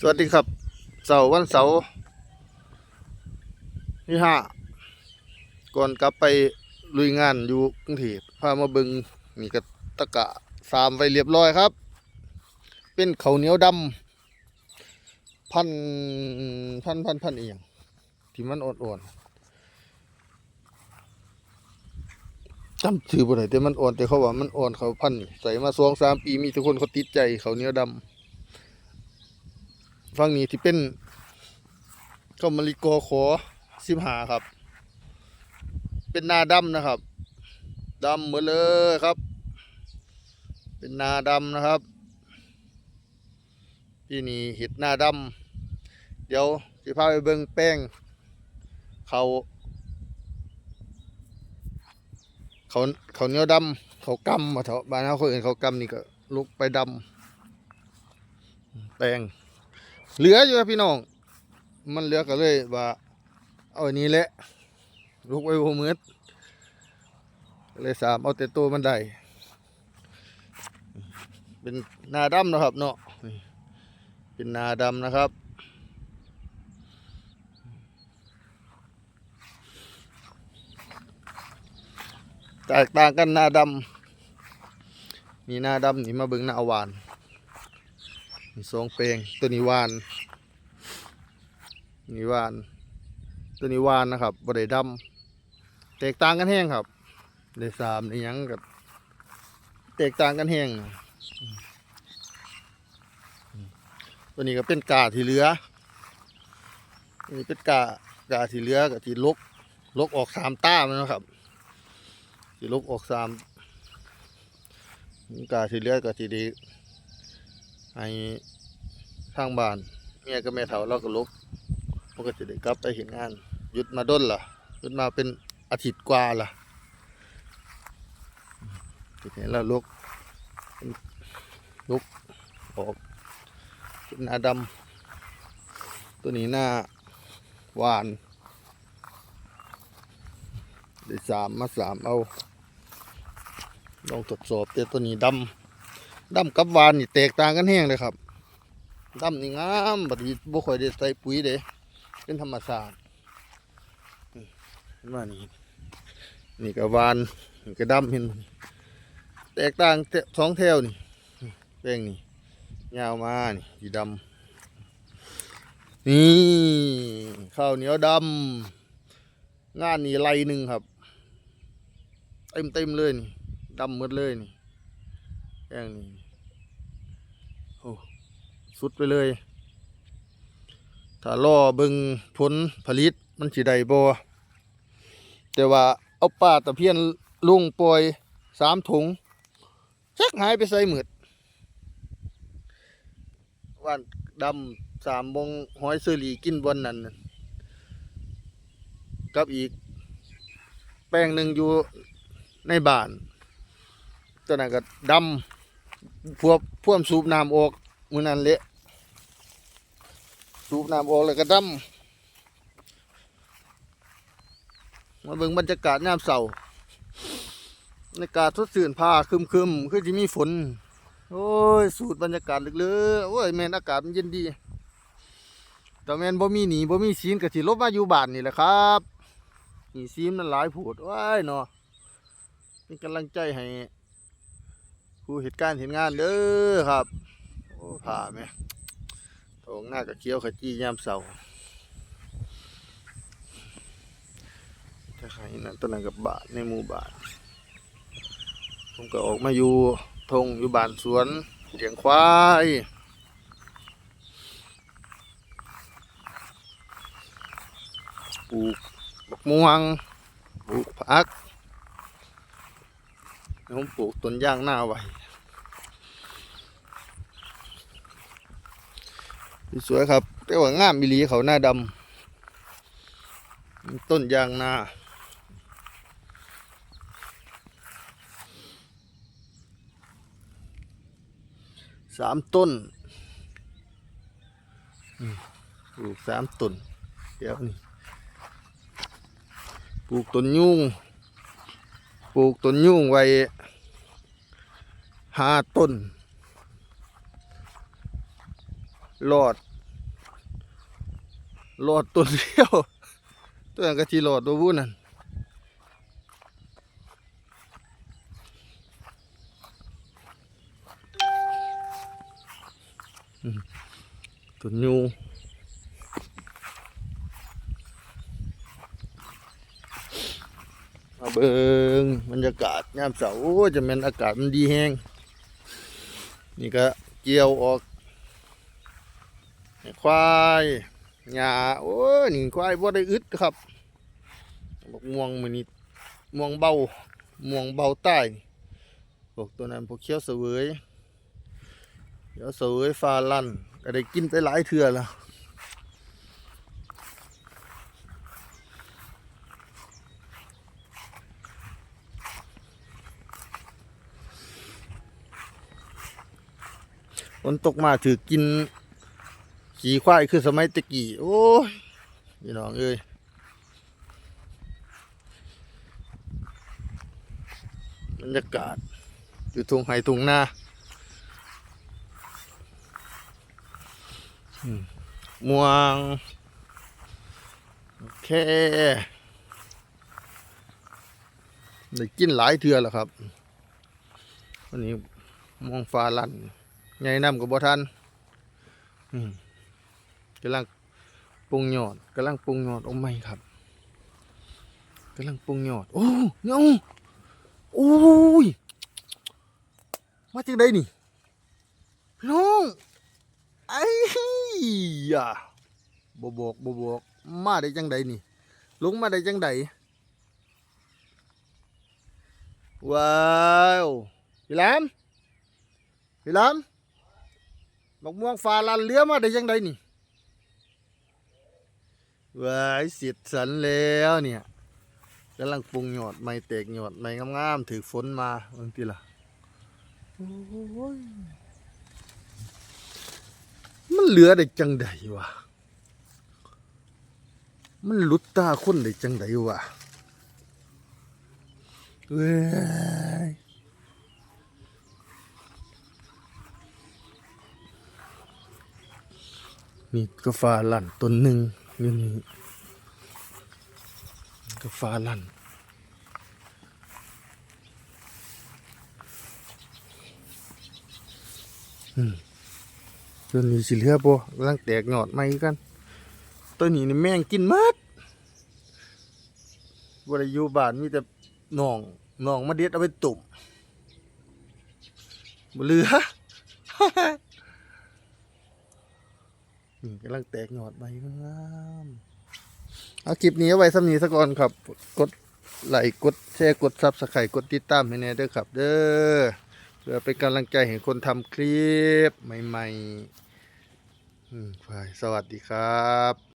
สวัสดีครับ เสาร์วันเสาร์ที่ห้าก่อนกลับไปลุยงานอยู่กรุงเทพพามาบิงนี่ก็ตะกะสามไว้เรียบร้อยครับ เป็นเขาเหนียวดำพันพันพันพันเอียงที่มันอ่อนๆจำชื่อบ่ได้แต่มันอ่อนแต่เขาว่ามันอ่อนเขาพันใส่มาสองสามปีมีทุกคนเขาติดใจเขาเหนียวดำ ฝั่งนี้ที่เป็นข้าวมะลิโกขอสิบหาครับ เป็นนาดำนะครับดำเหมดเลยครับ เป็นนาดำนะครับที่นี่เห็ดนาดำเดี๋ยวสิพาไปเบิ่งแป้งเขาเขาเขาเนียวดำเขากำมาเถอะบ้านเขาคนอื่นเขากำนี่ก็ลุกไปดำแป้ง เหลืออยู่ครับพี่น้อง มันเหลือก็เลยว่าเอาอันนี้แหละลูกไว้โบมืดเลยสามเอาแต่ตัวมันได้เป็นนาดำนะครับเนาะเป็นนาดำนะครับแตกต่างกันนาดำนี่นาดำนี่มาเบิ่งหน้าหวาน สองเพลงตัวนี้วานนี่วาน ตัวนี้วานนะครับบริดำแตกต่างกันแห้งครับเลสามนี่ยังกับแตกต่างกันแห้งตัวนี้ก็เป็นกาที่เหลืออันนี่เป็นกากาที่เหลือกับที่ลกลกออกสามต้ามันนะครับที่ลกออกสามกาที่เหลือกับที่ดี ให้ทางบ้านเมียกับแม่เฒ่าเราก็ลบมันก็จะได้กลับไปเห็นงานหยุดมาด้นล่ะหยุดมาเป็นอาทิตย์กว่าล่ะทีนี้เราลุกลุกออกเป็นหน้าดำตัวนี้หน้าหวานได้สามมาสามเอาลองทดสอบแต่ตัวนี้ดำ ดำกับวานนี่แตกต่างกันแห้งเลยครับดำนี่งามบัดนี้บ่ค่อยได้ใส่ปุ๋ยเด้เป็นธรรมชาตินี่เห็นว่านี่นี่ก็หวานนี่ก็ดำเห็นแตกต่างสองแถวนี่แป้งนี่ยาวมานี่สีดำนี่ข้าวเหนียวดำงานนี่ไรหนึ่งครับ เต็มเต็มเลยนี่ดำหมดเลยนี่ แป้งนี่โอ้สุดไปเลย ถ้าล่อเบิงผลผลิตมันสิได้บ่แต่ว่าเอาป้าตะเพียนลุงปล่อยสามถุงชักหายไปใส่หมืดว่านดำสามบงหอยเซอรี่กินบนนั้นกับอีก แป้งหนึ่งอยู่ในบ้านตัวนั้นก็ดำ พวกพ่วมสูบน้ำออกมือนั้นเละสูบน้ำออกแล้วก็ดำมมาเบิ่งบรรยากาศยามเสาร์ในอากาศทดสื่นพาคึมคึมคือจะมีฝน โอ้ย สูดบรรยากาศลึกๆโอ้ยแมนอากาศมันเย็นดี แต่แมนบ่มีหนีบ่มีซีนก็สิลบมาอยู่บ้านนี่แหละครับหนีซีนมันหลายผูดว้ายเนาะเป็นกำลังใจให้ ผู้เหตุการณ์เห็นงานเด้อครับ โอ้ผ่าไหมทองหน้ากับเคี้ยวขจี้ยามเสาร์ถ้าใครนั้นต้นนั้นกับบาทในหมู่บานผมก็ออกมาอยู่ทงอยู่บ้านสวนเลี้ยงควายปลูกบักม่วงปลูกผัก ผมปลูกต้นย่างหน้าไว้สวยครับแต่ว่างามมิลีเขาหน้าดำต้นยางนาสามต้นปลูกสามต้นเดี๋ยวนี่ปลูกต้นยุ่ง ลูกต้นยุ่งไว้หาต้นรอดหลอดตัวเดียวตัวนั้นก็ที่หลอดตัววุ้นนั่นอืมตัวยู เอิงบรรยากาศยามเสาร์โอ้ยจะเป็นอากาศมันดีแฮงนี่ก็เกี่ยวออกควายหญ้าโอ้ยนี่ควายบ่ได้อึดครับบอกม่วงมือนี้ม่วงเบาม่วงเบาใต้นี่พวกตัวนั้นพวกเขี้ยวเสวยเขียวเสวยฟ้าลันก็ได้กินไปหลายเทื่อแล้ว ฝนตกมาถือกิน ขี่ควายคือสมัยตะกี้โอ้ยพี่น้องเอ้ยบรรยากาศอยู่ทุ่งไห่ทุ่งนาม่วง โอเค ได้กินหลายเทือแล้วครับ วันนี้ม่วงฟ้าลั่น ใหญ่น้ำกับบ่ทันอืมกำลังปรุงยอดกำลังปรุงยอดโอ้ไม่ครับกำลังปรุงยอดโอ้เงาโอ้ยมาจากใดนี่พี่น้องไอ้ยาบ่บอกบ่บอกมาได้จังใดนี่ลงมาได้จังใดว้าวพี่แหลมพี่แหลม บักม่วงฟ้าลันเรือมาได้ยังไงนี่ว้ายเสียดสันแล้วเนี่ยกำลังปรุงหยอดไม่แตกหยอดไม่งามๆถือฝนมาบางทีล่ะโอ้ยมันเหลือได้จังใดวะ มันหลุดตาคนได้จังใดวะเว้ มีกาแฟลั่นต้นหนึ่งอยู่นี่กาแฟลั่นอืมต้นนี้สิเหลือบ่กำลังแตกหยอดใหม่กันต้นนี้นี่แมงกินมัดบ่ได้อยู่บ้านมีแต่หนองหนองมาเด็ดเอาไปตุ่มเหลือ นี่กำลังแตกหยอดใบงามเอาคลิปนี้เอาไว้สำนีสะก่อนครับ กดไลค์กดแชร์กดซับสไครต์กดติดตามให้แน่เด้อครับ เด้อเพื่อเป็นกำลังใจให้คนทำคลิปใหม่ๆอืมไปสวัสดีครับ